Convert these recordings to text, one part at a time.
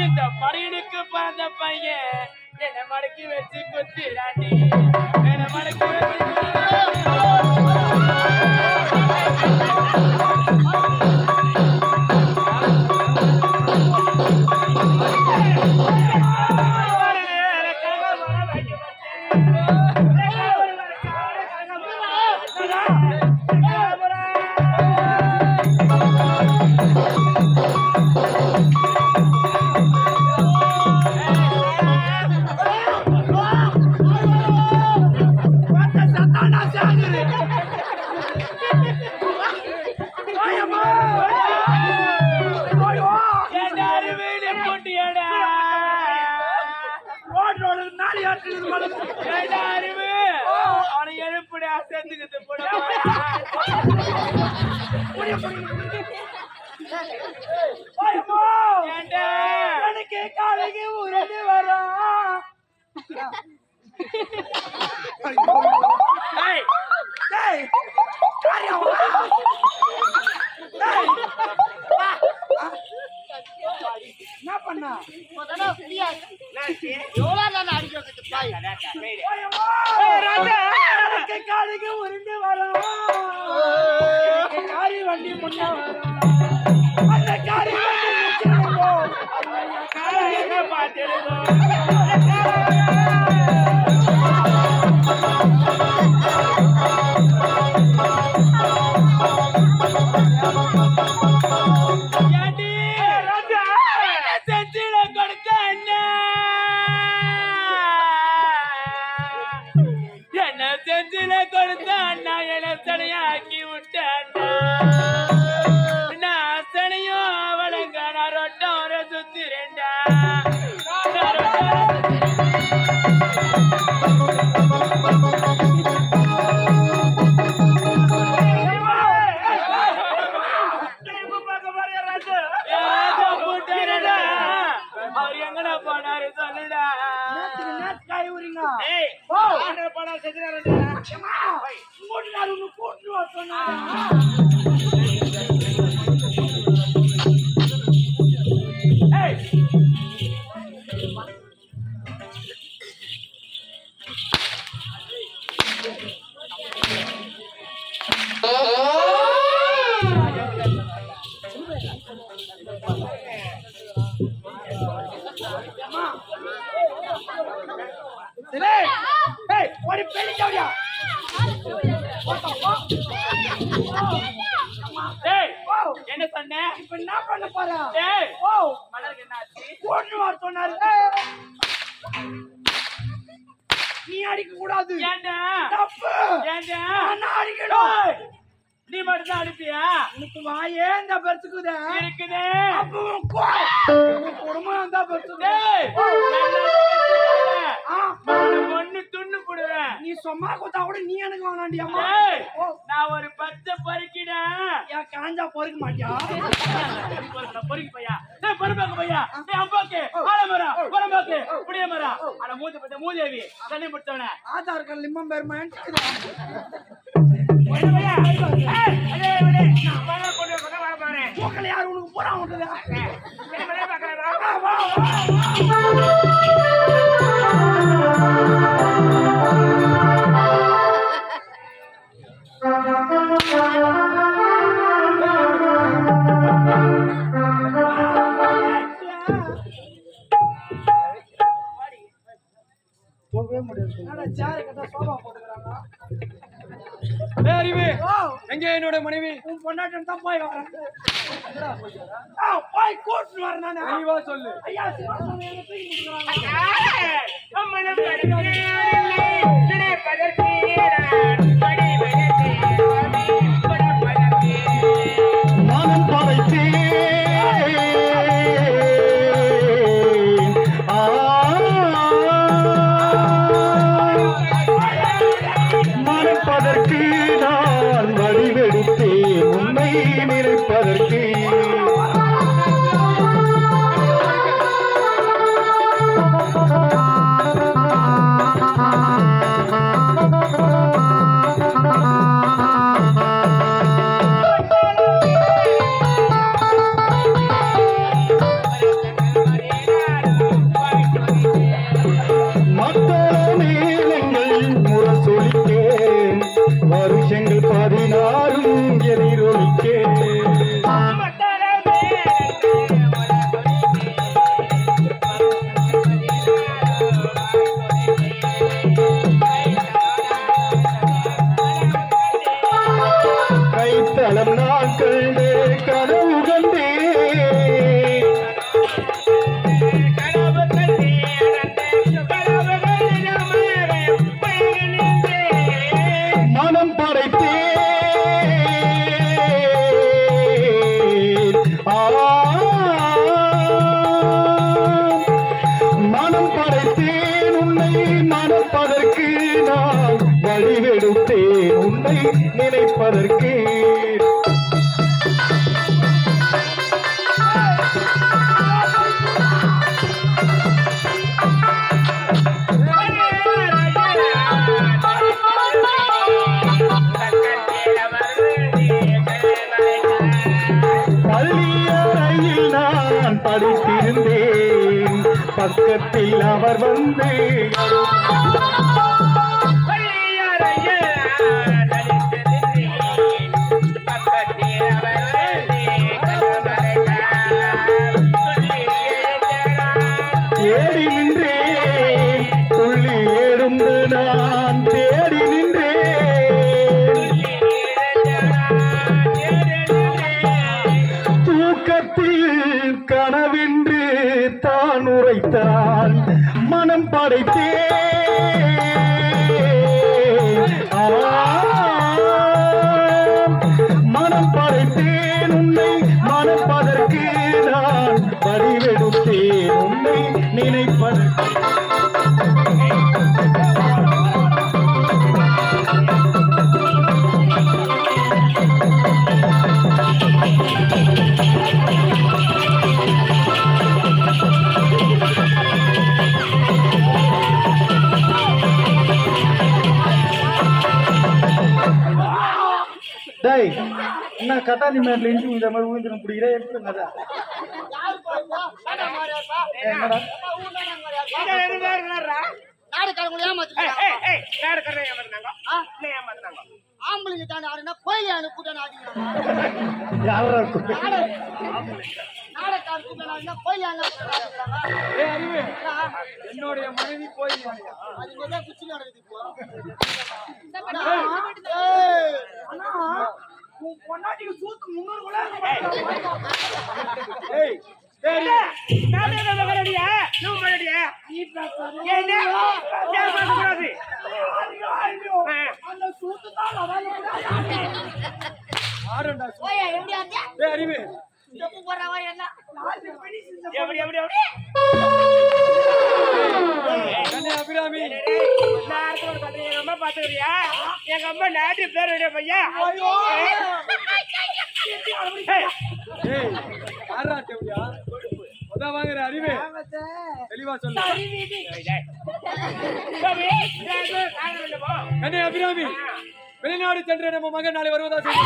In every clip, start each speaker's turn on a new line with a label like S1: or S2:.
S1: இந்த மடியனுக்கு பிறந்த பையன் என்னை மடக்கி வச்சு குத்திடாண்டி
S2: உருண்டு வரோம். காரி வண்டி முன்ன வரோம். அந்த காரி வண்டி நிற்கிறோம் டேய், டேய், ஓடி பெருக்கவுடியா.
S1: டேய்
S2: ஓ,
S1: என்ன சொன்ன?
S2: இப்ப என்ன பண்ண போற?
S1: டேய்
S2: ஓ,
S1: மணலுக்கு என்ன ஆச்சு?
S2: கூட்டிட்டு வர சொன்னாரு. ஏய். நீ அடிக்க கூடாது.
S1: ஏன்டா
S2: தப்பு.
S1: ஏன்டா
S2: நான் அடிக்கணும்.
S1: நீ மட்டும் தான் அனுப்பியா
S2: உனக்கு வாயே இந்த பெருசுக்குதே?
S1: இருக்குது.
S2: குடும்பம் பெருசுக்குதே. ஆ,
S1: ஒண்ணு துண்ணு போடுவேன்.
S2: நீ சும்மா கொடுத்தா கூட நீ எனக்கு வேணாண்டி அம்மா.
S1: டேய்
S2: ஓ,
S1: நான் ஒரு பச்சை பறிக்கிடா.
S2: ஏன் காஞ்சா பொறுக்க மாட்டியா?
S1: பொறுக்கி பையா. டேய் பொறுப்பாக்கு பையா. டேய் அப்பாக்கு ஆலமரா பொறுப்பாக்கு புடிய மரா அட மூஞ்சி பத்த மூதேவி தண்ணி பிடிச்சவன
S2: ஆதார் கார்டு லிம்மம் பேர் மாட்டிக்குதா
S1: பையா ஏய் அறிவு எங்க என்னோட மனைவி?
S2: உன் பொண்டாட்டம் தான் போய் போய் கூட்டிட்டு வரேன் நானு.
S1: நீ வா சொல்லு.
S2: ஐயா
S3: पारी शिंगल पारी படித்திருந்தேன். பக்கத்தில் அவர் வந்து கனவென்று தான் உரைத்தான் மனம் படைத்தேன் என்ன கட்டாதி மேட்ல இன்ட்டு இந்த மாதிரி ஊந்திரம் பிடிக்கிறே எப்படி கதை. என்னடா?
S2: நாடுக்காரங்களை ஏமாத்திட்டாங்க ஆம்பளைங்க தாண்டி ஆடுனா கோயில கூட்டம் கோயில
S4: என்னுடைய மனைவி போய்
S2: அது குச்சி நடக்குது இப்போ. பொண்டாட்டிக்கு சூத்து முன்னூறு கூட
S4: ஏய். சரி. நானே நம்ம நாட்டு பேர் விட பையா வாங்குற அறிவு. தெளிவா சொல்லு. கண்ணே அபிராமி. வெளிநாடு சென்ற நம்ம மகன் நாளை வருவதா சொல்லி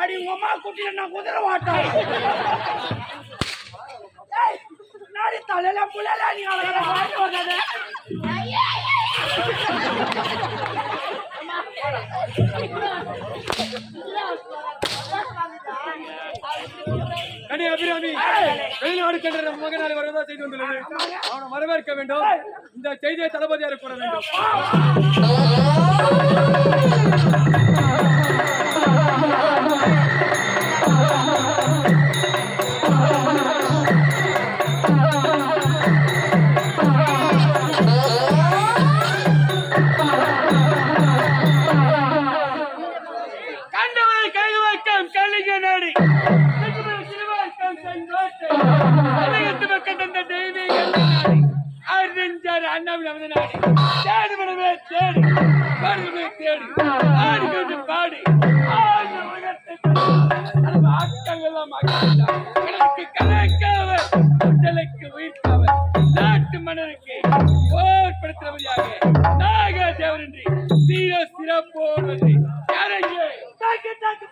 S2: அடி அம்மா குட்டில நான் குதிரை ஏய், நாடி தலையில புள்ளல நீ அவளை வாட்டு வந்தது.
S4: கண்ணே அபிராமி வெளிநாடு சென்ற நம்ம மகன் நாளை வருவதா செய்து வந்துள்ளது. அவனை வரவேற்க வேண்டும். இந்த செய்தியை தளபதியார் கூற வேண்டும். நாடி தேடி விடவே தேடி. பாடுமே தேடி. ஆடி கொண்டு பாடி. ஆடி எனக்கு கலக்காவர் உடலுக்கு உயிர்க்காவர் நாட்டு மன்னருக்கு போர் நாக சீர சிறப்போடு யாரையே தாக்கு தாக்கு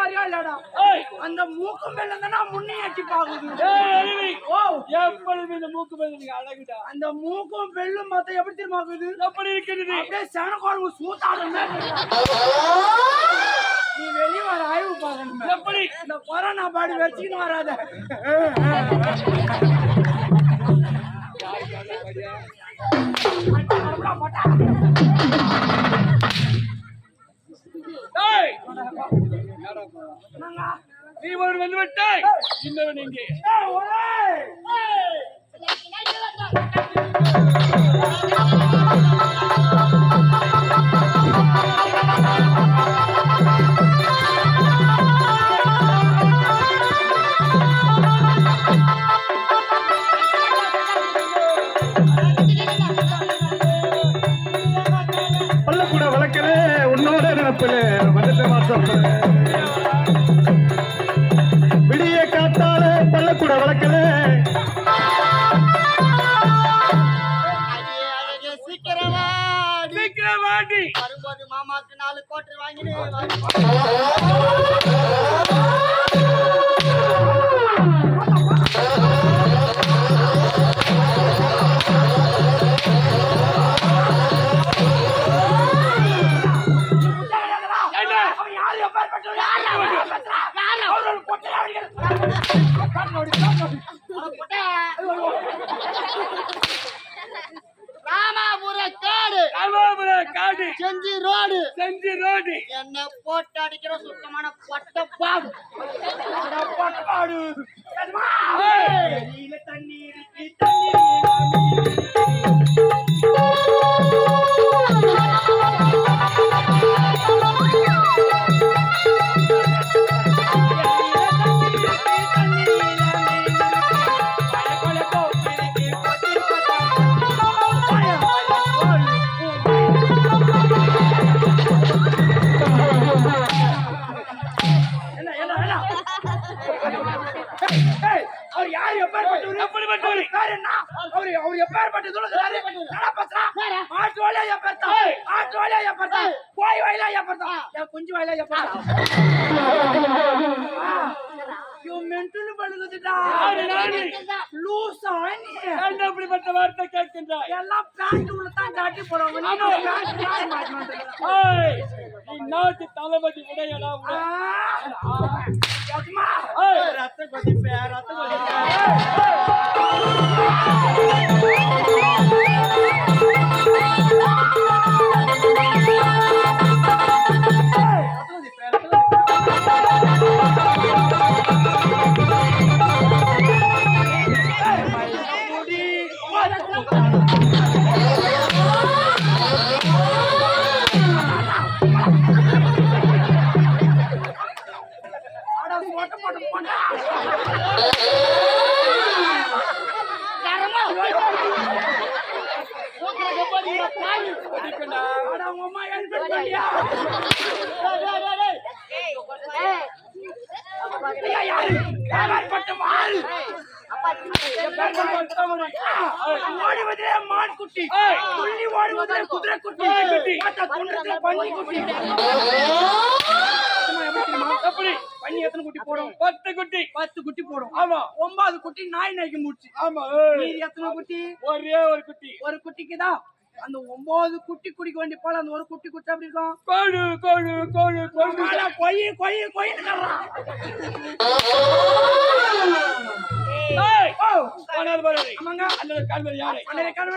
S2: வரியா இல்லடா அந்த மூக்கும் மேல இருந்தா முன்னே பாக்குது
S4: அருவி.
S2: ஓ.
S4: எப்பொழுதும் இந்த மூக்கு மேல நீங்க அழகுடா.
S2: அந்த மூக்கும் வெள்ளும் மத்த எப்படி தெரியுமா இருக்குது?
S4: எப்படி இருக்கிறது
S2: அப்படியே மாதிரி இருக்குடா. நீ வெளிய வர ஆய்வு பார்க்கணும்
S4: எப்படி?
S2: இந்த கொரோனா பாடி வச்சுக்கின்னு வராத. என்னங்க?
S4: நீ ஒரு வந்து விட்டாய் இன்னவன் இங்கே
S2: ஏய், ஒரே!
S3: உன்னோட நினப்பில வந்துட்ட மாசம் விடிய காத்தால பள்ளக்கூட வழக்கல
S5: அடியே அழகே சீக்கிரம் வாடி.
S4: சீக்கிரம் வாடி
S5: வரும்போது மாமாக்கு நாலு கோட்டை வாங்கினே சுத்தமான பொட்டை பாடு
S2: அட பொட்டாடு. எதுமா?
S4: ஏய்.
S2: வெளியில தண்ணீர் தண்ணீர் அவரு எப்பேற்பட்ட சொல்லுகிறாரு? என்னடா பேசுறா? மாட்டு வாயிலா எப்பேர்த்தா? ஆட்டு வாயிலா எப்பேர்த்தா? கோழி வாயிலா எப்பேர்த்தா? என் குஞ்சு வாயிலா எப்பேர்த்தா?
S4: என்ன அப்படிப்பட்ட வார்த்தை கேட்கின்றாய்?
S2: எல்லாம் பேண்ட் உள்ள தான் காட்டி. நீ
S4: நீ நாட்டு தளபதி உடையடா
S2: ரத்த கொதிப்பே, ரத்த கொதிப்பே. வந்ததே மான் குட்டி துள்ளி ஓடி குதிரை குட்டி பார்த்தா பன்னி குட்டி
S4: எப்படி
S2: எத்தனை குட்டி போடும்
S4: பத்து குட்டி.
S2: பத்து குட்டி போடும்
S4: ஆமா.
S2: ஒன்பது குட்டி நாய் நாய்க்கு முடிச்சு
S4: ஆமா.
S2: எத்தனை குட்டி?
S4: ஒரே ஒரு குட்டி.
S2: ஒரு குட்டிக்கு தான். அந்த ஒன்பது குட்டி குடிக்க வேண்டிய பால் அந்த ஒரு குட்டி குட்டி அப்படி இருக்கும்?
S4: கோழு கோழு கோழு கோழு.
S2: கொய் கொய்
S4: பாரு.
S2: ஆமாங்க.
S4: அந்த காண்பது யாரை?
S2: அண்ணனை காண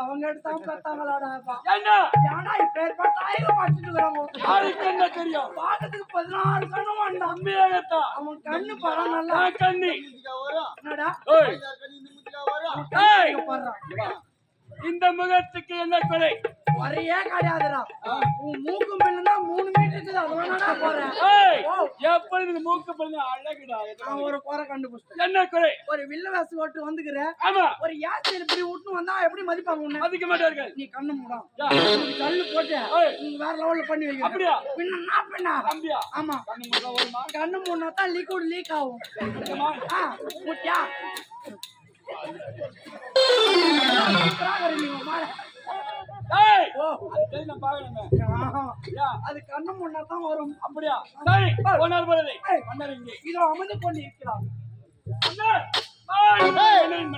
S2: அவங்க
S4: எடுத்தாலும்
S2: பார்த்தாங்களாடாப்பா கண்ணு
S4: பரவாயில்ல கண்ணு
S2: என்னடா
S5: இந்த
S4: முகத்துக்கு என்ன குறை?
S2: குறையே கிடையாதுடா. உன் மூக்கு தான் மூணு மீட்டர் இருக்குது அது வேணாடா போறேன்.
S4: எப்பொழுது இந்த மூக்கு பண்ணி அழகுடா
S2: நான் ஒரு குறை கண்டுபிடிச்சேன்
S4: என்ன குறை?
S2: ஒரு வில்ல வேசு ஓட்டு வந்துக்கிற.
S4: ஆமா.
S2: ஒரு யாத்திரை இப்படி விட்டு வந்தா எப்படி மதிப்பாங்க உன்னை?
S4: மதிக்க மாட்டார்கள்.
S2: நீ கண்ணு மூடா. கல்லு போட்டு. நீ வேற லெவல்ல பண்ணி வைக்க
S4: அப்படியா?
S2: பின்ன பின்ன?
S4: தம்பியா
S2: ஆமா.
S4: கண்ணு முழுக்க வருமா
S2: கண்ணு மூடனா தான் லிக்விட் லீக் ஆகும். ஆ முட்டியா?
S4: அது நான்
S2: கண்ணு தான் வரும்
S4: அப்படியா சரி போனார் போறது இங்கே
S2: இதோ அமர்ந்து கொண்டு இருக்கிறான்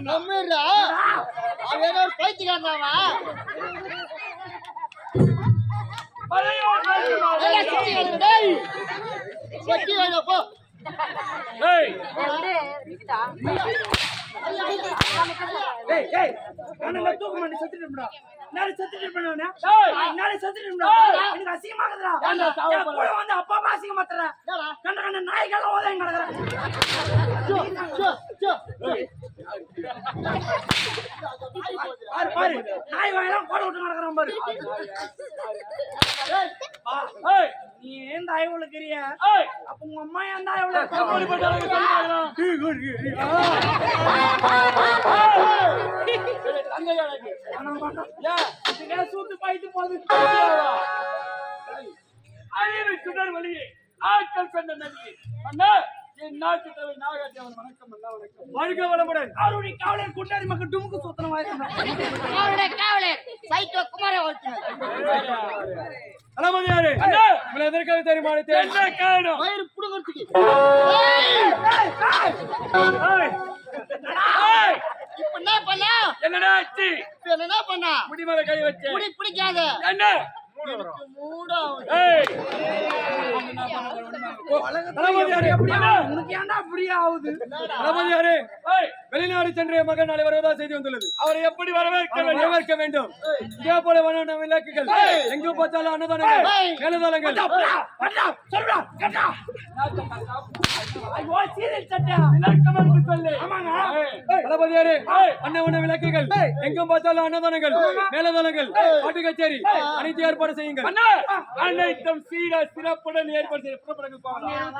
S5: நம்மடா அவன் ஏதோ ஒரு பைத்தியக்காரனாவா டேய் போ
S4: ஏய்
S2: ஏய் கண்ணல தூக்க மாட்டே செத்துட்டு இருப்படா நாளை செத்துட்டு இருப்பேன். நாளை செத்துட்டு இருப்படா எனக்கு
S4: ஏன்டா சாவ
S2: என் கூட வந்து அப்பா அம்மா அசிங்கமாத்துற. கண்ட கண்ட நாய்கள் ஓதைங்க கிடக்குறேன்
S5: சோ சோ சோ
S2: பாரு பாரு நாய் வாயெல்லாம் கோட விட்டு நடக்கிறான் பாரு நீ ஏன் தாய் உள்ள அப்ப உங்க அம்மா ஏன் தாய் உள்ள சூத்து பாய்த்து போகுது
S4: சுடர் வழியே ஆட்கள் கொண்ட அண்ணா என் நாட்டு தலைவர் நாகாஜியவன் வணக்கம் அண்ணா வணக்கம். வாழ்க வளமுடன்
S2: அவருடைய காவலர்? குண்டாரி மக்கள் டுமுக்கு சுத்தனம்
S5: அவருடைய காவலர்? சைக்கிள் குமார ஓட்டுனர்.
S4: தளபதியாரே அண்ணா! உங்களை எதற்காக தெரியுமா என்ன காரணம்?
S5: வயிறு புடுங்கிறதுக்கு.
S4: ஏய், ஏய்,
S5: இப்ப என்ன பண்ண?
S4: என்னடா ஆச்சு?
S5: இப்ப என்ன பண்ணா?
S4: முடி மேல கை வச்சு.
S5: முடி பிடிக்காத.
S4: என்ன? வெளிநாடு சென்ற மகன் நாளை வருவதா செய்தி வந்துள்ளது. அவரை எப்படி வரவேற்க வேண்டும்? வரவேற்க வேண்டும். இதே போல வண்ண விளக்குகள். எங்கு பார்த்தாலும் அன்னதானங்கள். ஏய், தளபதியாரே அன்ன உன்ன விளக்குகள். எங்கும் பார்த்தாலும் அன்னதானங்கள் மேலதானங்கள் பாட்டு கச்சேரி அனைத்து ஏற்பாடு செய்யுங்கள். அனைத்தும் சீர சிறப்புடன் ஏற்பாடு செய்ய புறப்படுங்கள் போகலாம்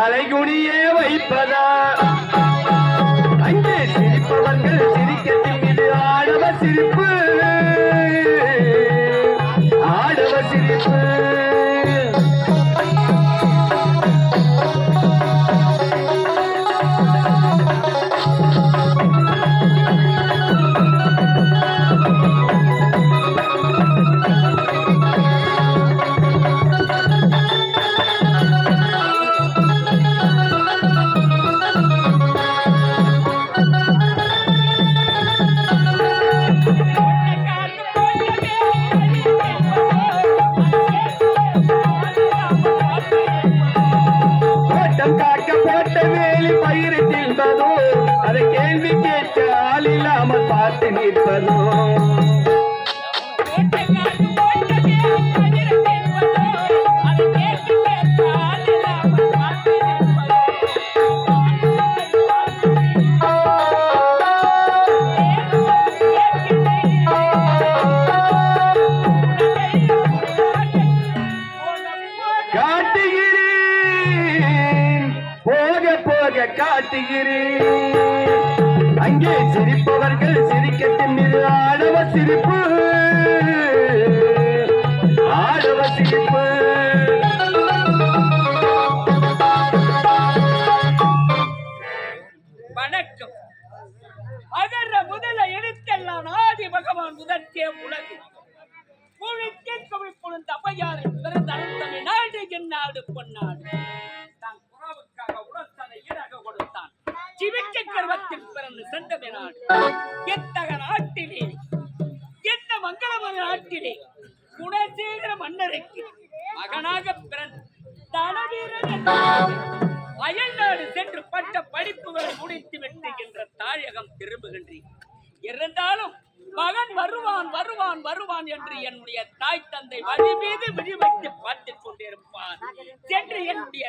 S1: தலைகுனியே வைப்பதா? நிற்பதோ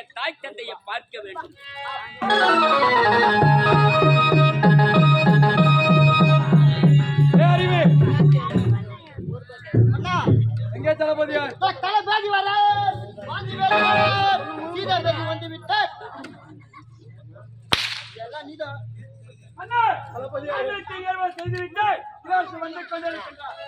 S2: என்னுடைய தாய் தந்தையை பார்க்க வேண்டும்.
S4: எங்கே
S5: தளபதியார்? தளபதி வரார். சீதா தேவி வந்து விட்டார்.
S2: வந்து கொண்டிருக்கின்றார்.